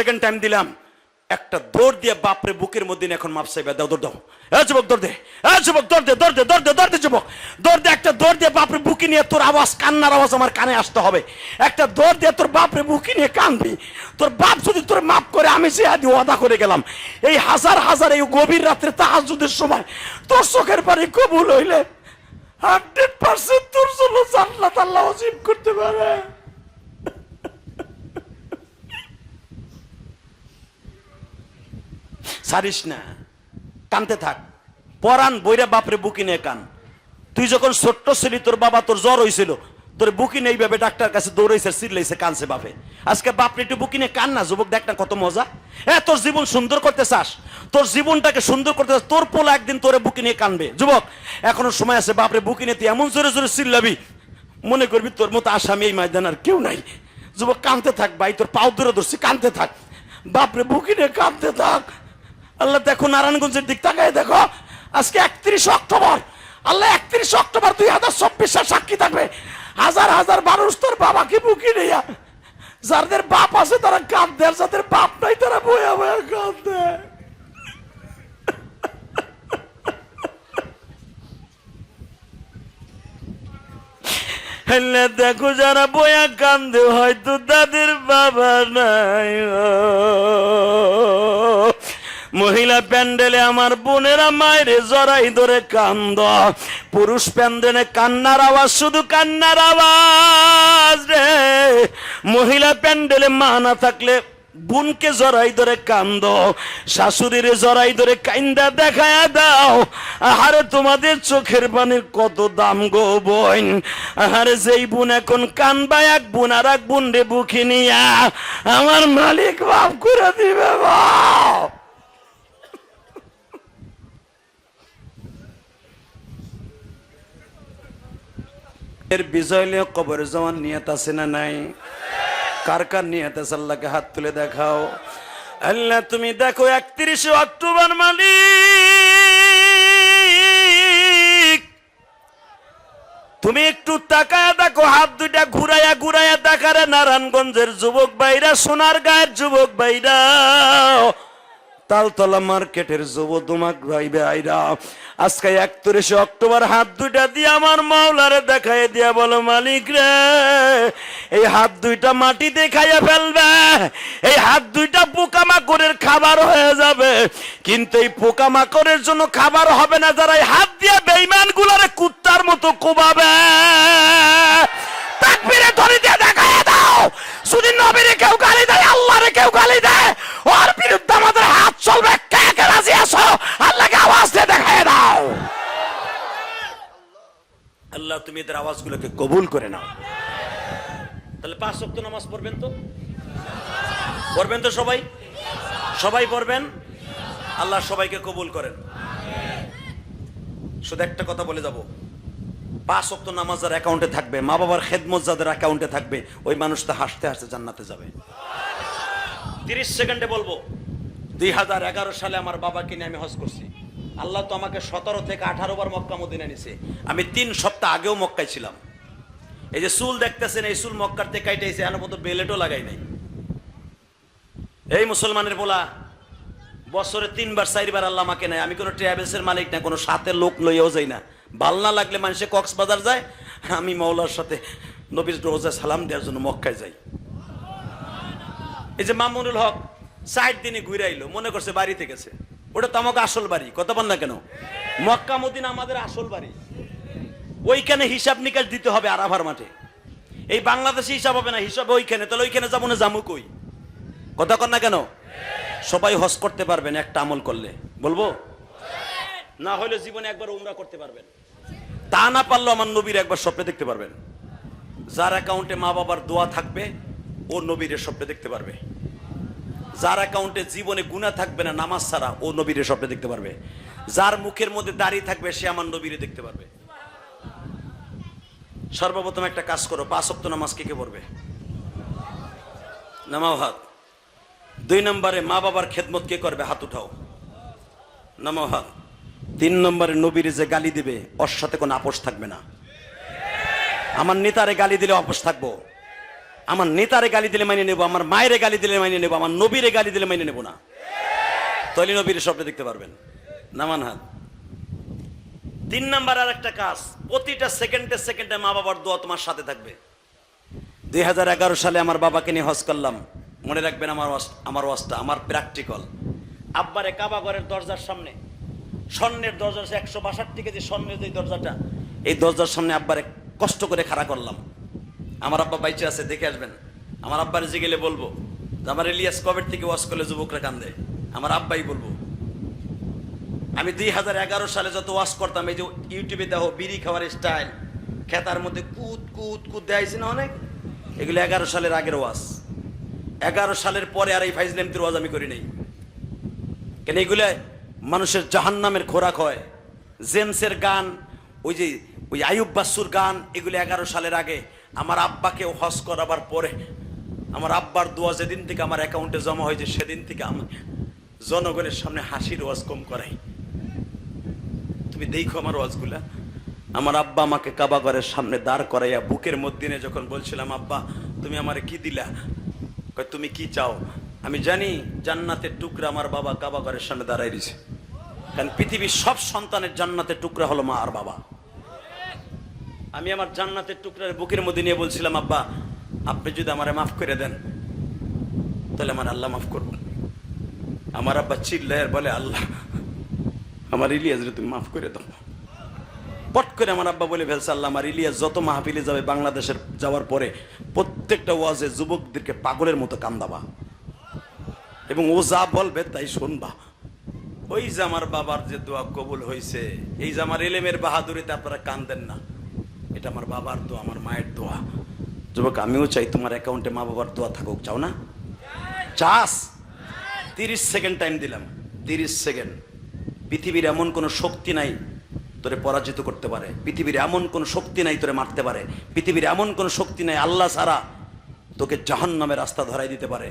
Second time দিলাম, একটা দৌড় দিয়ে বাপরে বুকের মধ্যে এখন মাপ চাইবে দাও, দৌড় দাও। এ যুবক, দৌড় দে। এ যুবক, দৌড় দে দৌড় দে দৌড় দে দৌড় দে যুবক। দৌড় দে, একটা দৌড় দিয়ে বাপরে বুকে নিয়ে তোর আওয়াজ, কান্নার আওয়াজ আমার কানে আসতে হবে। একটা দৌড় দিয়ে তোর বাপরে বুকে নিয়ে কানবি তোর বাপ যদি তোর মাপ করে, আমি সে আদি ওয়াদা করে গেলাম। এই হাজার হাজার এই গভীর রাত্রে তাহাজুদের সময় তোর চোখের পানি কবুল হইলে হান্ড্রেড পার্সেন্ট তোর জন্য জান্নাত আল্লাহ অজিব করতে পারে। সারিস না। কানতে থাক। পরান বইরা বাপরে বুকি নিয়ে কান। তুই যখন ছোট্ট ছিলি, তোর বাবা তোর জ্বর হয়েছিল তোর বুকি নেই ভাবে ডাক্তার কাছে দৌড়াইছে, চিল্লাইছে, কানছে বাপে। আজকে বাপরে একটু বুকি নিয়ে কান না, যুবক, দেখ না কত মজা। এ, তোর জীবন সুন্দর করতে চাস, তোর জীবনটাকে সুন্দর করতে চাস, তোর পোলা একদিন তোরে বুকি নিয়ে কানবে। যুবক, এখনও সময় আছে বাপরে বুকি নিয়ে তুই এমন জোরে জোরে চিল্লাবি, মনে করবি তোর মতো আসামি এই ময়দান আর কেউ নাই। যুবক, কানতে থাক ভাই, তোর পাও ধরে ধরছি, কানতে থাক। বাপরে বুকি নিয়ে কানতে থাক। আল্লাহ দেখো নারায়ণগঞ্জের দিক তাকায় দেখো। আজকে একত্রিশ অক্টোবর। আল্লাহ একত্রিশ অক্টোবর দুই হাজার চব্বিশের সাক্ষী থাকবে। হাজার হাজার মানুষ তোর বাবাকে বুকি নিয়া। যাদের বাপ আছে তারা কাঁদবে আর যাদের বাপ নাই তারা বয়া বয়া কাঁদবে হেলে দেখো যারা বয়া কান্দে হয়তো তাদের বাবা নাই। মহিলা প্যান্ডেলে আমার বোনেরা মায়েরে জড়াই ধরে কান্দ। পুরুষ প্যান্ডেলে কান্নার আওয়াজ, শুধু কান্নার আওয়াজ রে। মহিলা প্যান্ডেলে মা না থাকলে বোনকে জড়াই ধরে কান্দ। শাশুড়ির জড়াই ধরে কাইন্দা দেখায় দাও। আহারে তোমাদের চোখের পানির কত দাম গো বোন। আহারে যেই বোন এখন কানবা, এক বোন আর এক বোন রে বুকি নিয়া। আমার মালিক মাফ করে দিবে বাপ এর বিজয় লিয়ে কবর জমান নিয়ত আছে না নাই? কার কার নিয়ত আছে? আল্লাহকে হাত তুলে দেখাও। আল্লাহ, তুমি দেখো একত্রিশে অক্টোবর মালিক। তুমি একটু তাকায় দেখো, হাত দুইটা ঘুরাইয়া ঘুরাইয়া দেখারে নারায়ণগঞ্জের যুবক ভাইরা সোনার গায়ের যুবক ভাইরা। তালতলা মার্কেটের যুব তোমাক ভাইবে আইরা আজকে একত্রিশে অক্টোবর হাত দুইটা দিয়ে আমার মাওলারে দেখাই দিয়া বলো, মালিক রে, এই হাত দুইটা মাটিতে খাইয়া ফেলবে, এই হাত দুইটা পোকামাকড়ের খাবার হয়ে যাবে, কিন্তু এই পোকামাকড়ের জন্য খাবার হবে না, যারা এই হাত দিয়ে বেইমান গুলারে কুত্তার মতো কোবাবে। তাকবীরে ধরে দিয়ে দেখায় দাও যদি নবীরে কেউ গালি দেয় আল্লাহরে কেউ গালি দেয় ওর বিরুদ্ধে আমাদের হাত চলবে কে কে রাজি আছো আল্লাহকে আওয়াজ দিয়ে দেখায় দাও আল্লাহ তুমি এদের আওয়াজগুলোকে কবুল করে নাও। তাহলে পাঁচ শক্ত নামাজ পড়বেন তো? পড়বেন তো সবাই? সবাই পড়বেন? আল্লাহ সবাইকে কবুল করেন। শুধু একটা কথা বলে যাব। পাঁচ অক্ত নামাজ যার অ্যাকাউন্টে থাকবে। মা বাবার খেদমত যাদের অ্যাকাউন্টে থাকবে, ওই মানুষটা হাসতে হাসতে জান্নাতে যাবে। তিরিশ সেকেন্ডে বলব, দুই হাজার এগারো সালে আমার বাবাকে নিয়ে আমি হজ করছি। আল্লাহ তো আমাকে সতেরো থেকে আঠারো বার মক্কা মদিনা নিছে। আমি তিন সপ্তাহ আগেও মক্কায় ছিলাম। এই যে চুল দেখতেছেন, এই চুল মক্কার থেকে কাইটাইছে এর মতো বেলেটও লাগাই নাই। এই মুসলমানের বলা বছরে তিনবার, চারবার আল্লাহ আমাকে নেয়। আমি কোনো ট্রাভেলসের মালিক না, কোনো সাথে লোক লইয়াও যাই না। ভালো না লাগলে মানুষে কক্সবাজার যায় আমি মাওলার সাথে নবীর রোজা সালাম দেওয়ার জন্য মক্কায় যাই। এই যে মামুনুল হক ষাট দিনে ঘুরে আইলো, মনে করছে বাড়িতে গেছে। ওটা তো আমাকে আসল বাড়ি, কথা বল না কেন? মক্কা আমাদের আসল বাড়ি। ওইখানে হিসাব নিকাশ দিতে হবে আরাভার মাঠে। এই বাংলাদেশে হিসাব হবে না, হিসাব ওইখানে, তাহলে ওইখানে যাব না জামু কই? কথা কর না কেন? সবাই হজ করতে পারবেন, একটা আমল করলে। বলব? না হলে জীবনে একবার উমরা করতে পারবেন। তা না পারলেও আমার নবীর একবার স্বপ্নে দেখতে পারবেন। যার অ্যাকাউন্টে মা বাবার দোয়া থাকবে, ও নবীরের স্বপ্নে দেখতে পারবে। যার অ্যাকাউন্টে জীবনে গুণা থাকবে না, নামাজ ছাড়া, ও নবীরের স্বপ্নে দেখতে পারবে। যার মুখের মধ্যে দাড়ি থাকবে, সে আমার নবীরে দেখতে পারবে। সর্বপ্রথম একটা কাজ করো, পাঁচ অক্ত নামাজ কে কে পড়বে? নামাও হাত। দুই নম্বরে মা বাবার খেদমত কে করবে? হাত উঠাও। নামাও হাত। তিন নম্বরে নবীর যে গালি দিবে, ওর সাথে কোনো আপোষ থাকবে না। আমার নেতারে গালি দিলে আপোষ থাকব। আমার নেতারে গালি দিলে মাইনে নেব, আমার মায়েরে গালি দিলে মাইনে নেব, আমার নবীরে গালি দিলে মাইনে নেব না। তলি নবীর স্বপ্নে দেখতে পারবেন। নামান হাত। তিন নাম্বার আর একটা কাজ, প্রতিটা সেকেন্ডে সেকেন্ডে মা বাবার দোয়া তোমার সাথে থাকবে। দুই হাজার এগারো সালে আমার বাবাকে নিয়ে হজ করলাম। মনে রাখবেন আমার আমার ওয়াজটা, আমার প্র্যাকটিক্যাল আব্বারে কাবা ঘরের দরজার সামনে, স্বর্ণের দরজা একশো বাষট্টি কেজি স্বর্ণের যে দরজাটা, এই দরজার সামনে আব্বারে কষ্ট করে খাড়া করলাম। আমার আব্বা বাইচে আছে, দেখে আসবেন। আমার আব্বারে যে গেলে বলব আমার ইলিয়াস কবের থেকে ওয়াজ করলে যুবকরা কান্দে? আমার আব্বাই বলব। আমি দুই হাজার এগারো সালে যত ওয়াশ করতাম, এই যে ইউটিউবে দেখো, বিড়ি খাওয়ার স্টাইল, খেতার মধ্যে কুদ কুদ কুদ দেয়াইছে না অনেক? এগুলো এগারো সালের আগের ওয়াশ এগারো সালের পরে আর এই ফাইজলেমতির ওয়াজ আমি করি নাই। কেন এগুলো মানুষের জাহান্নামের খোরাক হয়। জেমসের গান, ওই যে, ওই আয়ুব বাসুর গান, এগুলো এগারো সালের আগে। আমার আব্বাকে হজ করাবার পরে আমার আব্বার দোয়া যেদিন থেকে আমার অ্যাকাউন্টে জমা হয়েছে, সেদিন থেকে আমি জনগণের সামনে হাসির ওয়াজ কম করাই। তুমি দেখো আমার ওয়াজগুলা। আমার আব্বা আমাকে কাবা ঘরের সামনে দাঁড় করাইয়া বুকের মধ্যে যখন বলছিলাম, আব্বা, তুমি আমারে কি দিলা? তুমি কি চাও? আমি জানি জান্নাতের টুকরা আমার বাবা কাবা ঘরের সামনে দাঁড়াই দিছে কারণ পৃথিবীর সব সন্তানের জান্নাতের টুকরা হলো মা আর বাবা। আমি আমার জান্নাতের টুকরার বুকের মধ্যে নিয়ে বলছিলাম, আব্বা, আপনি যদি আমারে মাফ করে দেন, তাহলে আমার আল্লাহ মাফ করব আমার আব্বা চিল্লায় আর বলে, আল্লাহ, আমার ইলিয়াস তুমি মাফ করে দাও। পট করে আমার আব্বা বলে ফেলছে, আল্লাহ, আমার ইলিয়াস যত মাহফিলে যাবে বাংলাদেশের যাওয়ার পরে প্রত্যেকটা ওয়াজে যুবকদেরকে পাগলের মতো কান্দাবা এবং ও যা বলবে তাই শুনবা। ওই যে আমার বাবার যে দোয়া কবুল হয়েছে এই যে আমার এলেমের বাহাদুরিতে আপনারা কান্দেন না। এটা আমার বাবার দোয়া, আমার মায়ের দোয়া। যুবক, আমিও চাই তোমার অ্যাকাউন্টে মা বাবার দোয়া থাকুক। চাও না? চাস? তিরিশ সেকেন্ড টাইম দিলাম। তিরিশ সেকেন্ড পৃথিবীর এমন কোনো শক্তি নাই তোরে পরাজিত করতে পারে। পৃথিবীর এমন কোনো শক্তি নাই তোরে মারতে পারে। পৃথিবীর এমন কোনো শক্তি নাই আল্লাহ সারা তোকে জাহান নামে রাস্তা ধরাই দিতে পারে।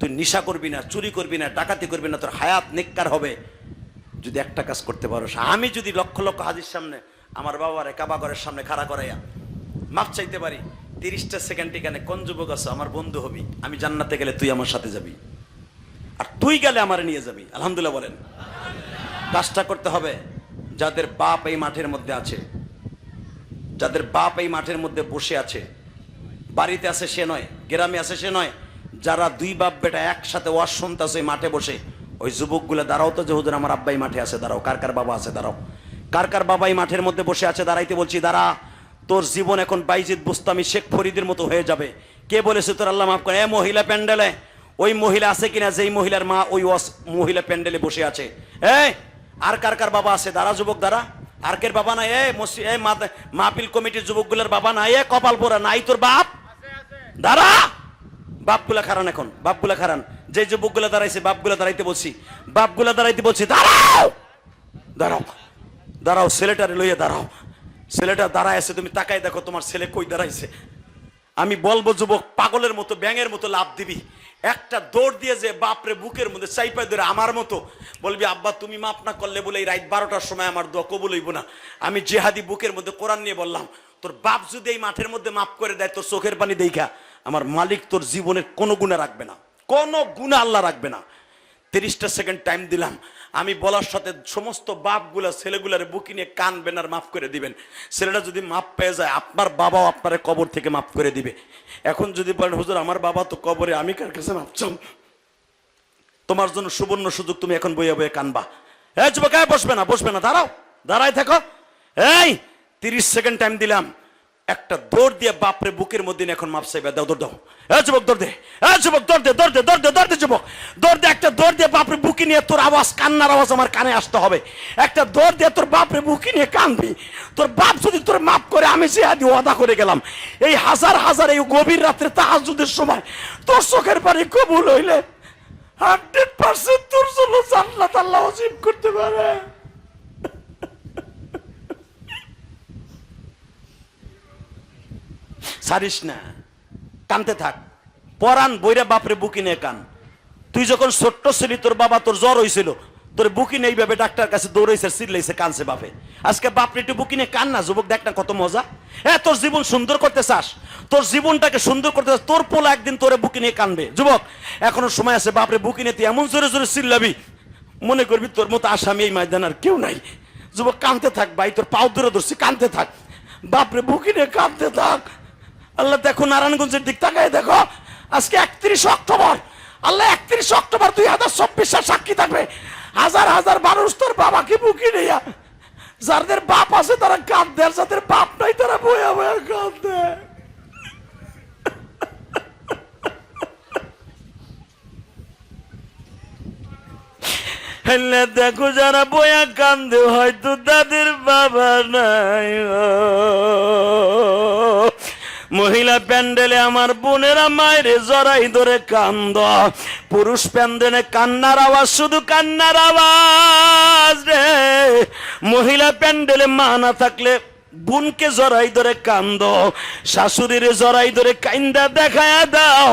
তুই নিশা করবি না, চুরি করবি না, ডাকাতি করবি না, তোর হায়াত নেককার হবে। যদি একটা কাজ করতে পারো, আমি যদি লক্ষ লক্ষ হাজির সামনে আমার বাবারে কাবা ঘরের সামনে খাড়া করাইয়া। মাপ চাইতে পারি, তিরিশটা সেকেন্ড এখানে কোন যুবক আছে? আমার বন্ধু হবি। আমি জান্নাতে গেলে তুই আমার সাথে যাবি। আর তুই গেলে আমার নিয়ে যাবি। আলহামদুলিল্লাহ বলেন। কাজটা করতে হবে যাদের বাপ এই মাঠের মধ্যে আছে। যাদের বাপ এই মাঠের মধ্যে বসে আছে। বাড়িতে আছে সে নয়, গ্রামে আছে সে নয়। যারা দুই বাপ বেটা একসাথে ওয়াশ শুনতেছে মাঠে বসে, ওই যুবকগুলো, দাঁড়াও তো যে হুজুর, আমার আব্বাই মাঠে আছে, দাঁড়াও। কার কার বাবা আছে, দাঁড়াও। কার কার বাবাই মাঠের মধ্যে বসে আছে দাঁড়াইতে বলছি, দাঁড়া, তোর জীবন এখন বাইজিদ বুস্তামি শেখ ফরিদের মতো হয়ে যাবে। কে বলেছে তোর আল্লাহ মাফ করে? এ মহিলা প্যান্ডেলে, ওই মহিলা আছে কিনা যেই মহিলার মা ওই মহিলা প্যান্ডেলে বসে আছে। এই, আর কার কার বাবা আছে? দাঁড়া যুবক, দাঁড়া। আর কের বাবা নাই? এ এ মা- মাহফিল কমিটির যুবকগুলোর বাবা নাই? এ কপাল পোড়া, নাই তোর বাপ? দাঁড়া! বাপগুলা খারান এখন, বাপগুলা খারান। যে যুবকগুলা দাঁড়াইছে, বাপগুলা দাঁড়াইতে বলছি। বাপগুলা দাঁড়াইতে বলছি, দাঁড়াও! দাঁড়াও! দাঁড়াও, ছেলেটারে লইয়া দাঁড়াও। ছেলেটা দাঁড়ায় আছে, তুমি তাকাই দেখো তোমার ছেলে কই দাঁড়াইছে। আমি বলব, যুবক, পাগলের মতো, ব্যাঙের মতো লাভ দিবি। একটা দৌড় দিয়ে যে বাপরে বুকের মধ্যে চাইপাই ধরে আমার মতো বলবি, আব্বা, তুমি মাপ না করলে বলে এই রাত বারোটার সময় আমার দোয়া কবুল হইব না। আমি জেহাদি বুকের মধ্যে কোরআন নিয়ে বললাম, তোর বাপ যদি এই মাঠের মধ্যে মাপ করে দেয়, তোর চোখের পানি দেখা। আমার মালিক তোর জীবনের কোনো গুণা রাখবে না। কোনো গুণা আল্লাহ রাখবে না। তিরিশটা সেকেন্ড টাইম দিলাম। আমি বলার সাথে সমস্ত বাপগুলা, ছেলেগুলার বুকি নিয়ে কানবেন আর মাফ করে দিবেন। ছেলেটা যদি মাপ পেয়ে যায়, আপনার বাবাও আপনার কবর থেকে মাফ করে দিবে। এখন যদি বলেন, হুজুর, আমার বাবা তো কবরে, আমি কার কাছে মাপ চাম? তোমার জন্য সুবর্ণ সুযোগ তুমি এখন বইয়া বইয়ে কানবা। এই যুবক এই বসবে না বসবে না, দাঁড়াও, দাঁড়ায় থাকো। এই, তিরিশ সেকেন্ড টাইম দিলাম। একটা দৌড় দিয়ে বাপরে বুকের মধ্যে এখন মাপ চাইবে দাও, দৌড় দাও। এই যুবক, দৌড় দে। এই যুবক, দৌড় দে দৌড় দে দৌড় দে দৌড় দে যুবক। দৌড় দে, একটা দৌড় দিয়ে বাপরে বুকি নিয়ে তোর আওয়াজ, কান্নার আওয়াজ আমার কানে আসতে হবে। একটা দৌড় দিয়ে তোর বাপরে বুকি নিয়ে কানবি তোর বাপ যদি তোর মাপ করে, আমি সে আদি ওয়াদা করে গেলাম। এই হাজার হাজার এই গভীর রাত্রে তাহাজুদের সময় তোর চোখের পানি কবুল হইলে হান্ড্রেড পার্সেন্ট তোর জন্য জান্নাত আল্লাহ অজিব করতে পারে। সারিস না কানতে থাক। পরান বইরা বাপরে বুকি নিয়ে কান। তুই যখন ছোট্ট ছিলি তোর বাবা তোর জ্বর হয়েছিল তোর বুকি নেই ভাবে ডাক্তার কাছে দৌড়াইছে চিল্লাইছে কানছে বাপে। আজকে বাপরে একটু বুকি নিয়ে কান না যুবক দেখ না কত মজা। হ্যাঁ তোর জীবন সুন্দর করতে চাস তোর জীবনটাকে সুন্দর করতে চাস, তোর পোলা একদিন তোরে বুকি নিয়ে কানবে। যুবক এখনও সময় আছে বাপরে বুকি নিয়ে তুই এমন জোরে জোরে চিল্লাবি। মনে করবি তোর মতো আসামি এই ময়দান আর কেউ নাই। যুবক কানতে থাক ভাই তোর পাও ধরে ধরছি কানতে থাক। বাপরে বুকি নিয়ে কানতে থাক। আল্লাহ দেখো নারায়ণগঞ্জের দিক তাকায় দেখো। আজকে একত্রিশ অক্টোবর। আল্লাহ একত্রিশ অক্টোবর দুই হাজার চব্বিশ সাক্ষী থাকবে। হাজার হাজার মানুষ তোর বাবাকে বুকি নিয়ে। যাদের বাপ আছে তারা কাঁদবে আর যাদের বাপ নাই তারা বয়া বয়া কাঁদবে হেলে দেখো যারা বয়া কান্দে হয়তো তাদের বাবা নাই। মহিলা প্যান্ডেলে আমার বোনেরা মায়েরে জড়াই ধরে কান্দ। পুরুষ প্যান্ডেলে কান্নার আওয়াজ, শুধু কান্নার আওয়াজ রে। মহিলা প্যান্ডেলে মা না থাকলে বোনকে জড়াই ধরে কান্দ। শাশুড়ির জড়াই ধরে কাইন্দা দেখায় দাও।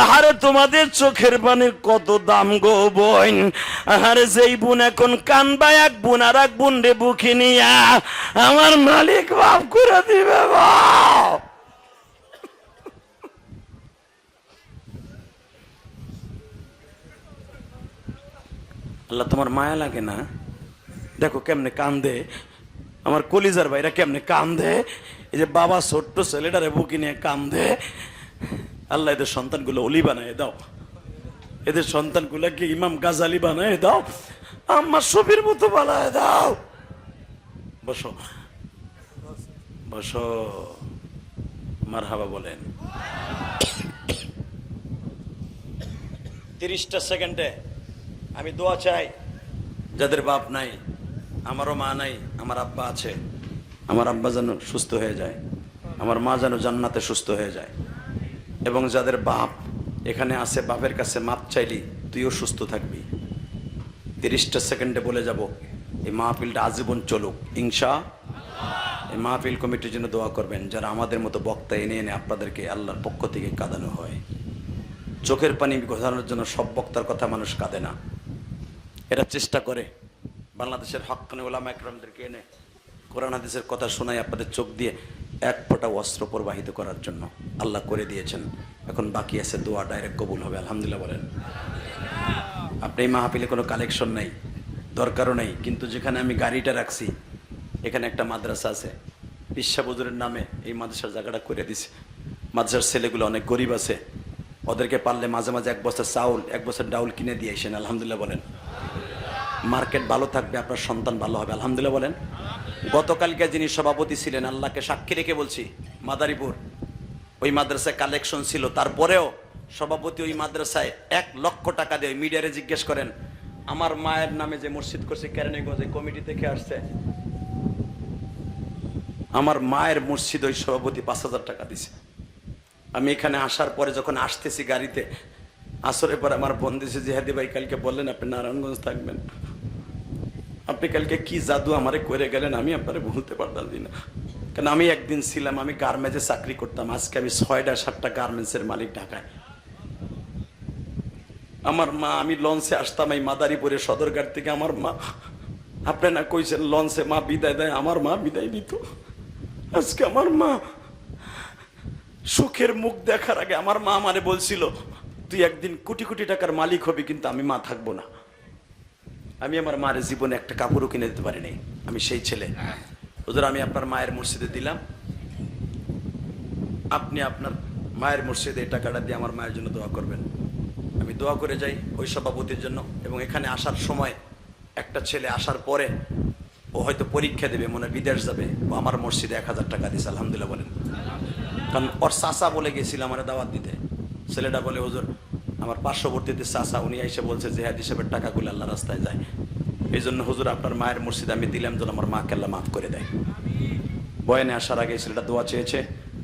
আহারে তোমাদের চোখের পানির কত দাম গো বোন। আহারে যেই বোন এখন কানবা, এক বোন আর এক বোন রে বুকি নিয়া। আমার মালিক মাফ করে দিবে গো। আল্লাহ তোমার মায়া লাগে না? দেখো কেমনে কান্দে। আমার কলিজার ভাইরা কেমনে কান্দে। এই যে বাবা ছোট্ট ছেলেটারে বুকি নিয়ে কান্দে। আল্লাহ এদের সন্তানগুলো অলি বানায় দাও। এদের সন্তানগুলোকে ইমাম গাজালি বানায় দাও। আমার সবির মতো বানায় দাও। বসো। বসো। মার হাবা বলেন। তিরিশটা সেকেন্ডে। আমি দোয়া চাই, যাদের বাপ নাই, আমারও মা নাই, আমার আব্বা আছে, আমার আব্বা যেন সুস্থ হয়ে যায়, আমার মা যেন জান্নাতে সুস্থ হয়ে যায়। এবং যাদের বাপ এখানে আছে, বাপের কাছে মাপ চাইলি, তুইও সুস্থ থাকবি। তিরিশটা সেকেন্ডে বলে যাব, এই মাহফিলটা আজীবন চলুক ইংসা এই মাহফিল কমিটির জন্য দোয়া করবেন, যারা আমাদের মতো বক্তা এনে এনে আপনাদেরকে আল্লাহর পক্ষ থেকে কাঁদানো হয়। চোখের পানি ঘোষানোর জন্য সব বক্তার কথা মানুষ কাঁদে না। এরা চেষ্টা করে। বাংলাদেশের হকানি ওলামা একরামদেরকে এনে কোরআন হাদিসের কথা শোনাই আপনাদের চোখ দিয়ে এক ফোঁটা অস্ত্র প্রবাহিত করার জন্য আল্লাহ করে দিয়েছেন। এখন বাকি আছে দোয়া ডাইরেক্ট কবুল হবে। আলহামদুলিল্লাহ বলেন। আপনি এই মাহফিলে কোনো কালেকশন নেই, দরকারও নেই, কিন্তু যেখানে আমি গাড়িটা রাখছি, এখানে একটা মাদ্রাসা আছে। বিশ্বা বজুরের নামে এই মাদ্রাসার জায়গাটা করে দিছে। মাদ্রাসার ছেলেগুলো অনেক গরিব আছে। ওদেরকে পারলে মাঝে মাঝে এক বছর চাউল, এক বছর ডাউল কিনে দিয়ে আসেন। আলহামদুলিল্লাহ বলেন। মার্কেট ভালো থাকবে, আপনার সন্তান ভালো হবে। আলহামদুলিল্লাহ বলেন, গতকালকে যিনি সভাপতি ছিলেন, আল্লাহকে সাক্ষী রেখে বলছি, মাদারীপুর, ওই মাদ্রাসায় কালেকশন ছিল। তারপরেও সভাপতি ওই মাদ্রাসায় এক লক্ষ টাকা দিয়ে মিডিয়ারে জিজ্ঞেস করেন, আমার মায়ের নামে যে মসজিদ করছে, কেরানীগঞ্জে কমিটি থেকে আসছে, আমার মায়ের মসজিদ ওই সভাপতি পাঁচ হাজার টাকা দিছে। আমি এখানে আসার পরে যখন আসতেছি গাড়িতে আসরে পরে আমার বন্দিছে জিহাদি ভাই, কালকে বললেন আপনি নারায়ণগঞ্জ থাকবেন। আপনি কালকে কি জাদু আমারে করে গেলেন আমি আপনারে ভুলতে পারতাম না কারণ আমি একদিন ছিলাম, আমি গার্মেন্টসে চাকরি করতাম, আজকে আমি ছয়টা, সাতটা গার্মেন্টসের মালিক ঢাকায়। আমার মা, আমি লঞ্চে আসতাম এই মাদারীপুরে সদরঘাট থেকে, আমার মা, আপনি না কইছেন লঞ্চে মা বিদায় দেয়, আমার মা বিদায় দিত। আজকে আমার মা সুখের মুখ দেখার আগে আমার মা আমারে বলছিল, তুই একদিন কোটি কোটি টাকার মালিক হবি, কিন্তু আমি মা থাকব না। আমি আমার মায়ের জীবনে একটা কাপড়ও কিনে দিতে পারি নাই আমি সেই ছেলে। ওদের আমি আপনার মায়ের মসজিদে দিলাম। আপনি আপনার মায়ের মসজিদে এই টাকাটা দিয়ে আমার মায়ের জন্য দোয়া করবেন। আমি দোয়া করে যাই ওই সভাপতির জন্য এবং এখানে আসার সময় একটা ছেলে আসার পরে ও হয়তো পরীক্ষা দেবে, মনে বিদেশ যাবে। ও আমার মসজিদে এক হাজার টাকা দিছে আলহামদুলিল্লাহ বলেন। কারণ ওর চাচা বলে গেছিল আমার দাওয়াত দিতে। ছেলেটা বলে, হুজুর আমার পার্শ্ববর্তীতে চাচা উনি এসে বলছে জেহাদ হিসেবে টাকাগুলো আল্লাহ রাস্তায় যায়। এই জন্য হুজুর আপনার মায়ের মসজিদে আমি দিলাম যেন আমার মাকে আল্লাহ মাফ করে দেয়। বয়ানে আসার আগে ছেলেটা দোয়া চেয়েছে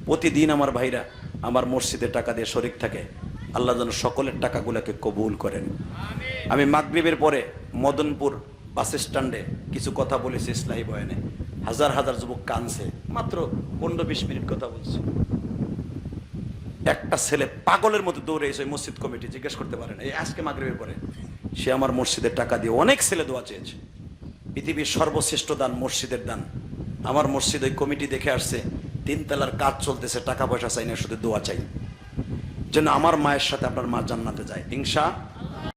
প্রতিদিন আমার ভাইরা আমার মসজিদে টাকা দিয়ে শরিক থাকে। আল্লাহ যেন সকলের টাকাগুলোকে কবুল করেন। আমি মাগরিবের পরে মদনপুর বাস স্ট্যান্ডে কিছু কথা বলেছি ইসলাহি বয়ানে। হাজার হাজার যুবক কানছে মাত্র পনেরো বিশ মিনিট কথা বলছি। একটা ছেলে পাগলের মতো দৌড়ে এসে মসজিদ কমিটি জিজ্ঞেস করতে পারেন এই আজকে মাগরে পরে। সে আমার মসজিদের টাকা দিয়ে অনেক ছেলে দোয়া চেয়েছে। পৃথিবীর সর্বশ্রেষ্ঠ দান মসজিদের দান। আমার মসজিদ ওই কমিটি দেখে আসছে, তিনতলার কাজ চলতেছে, টাকা পয়সা চাই না, শুধু দোয়া চাই। যেন আমার মায়ের সাথে আপনার মা জান্নাতে যায়। ইনশা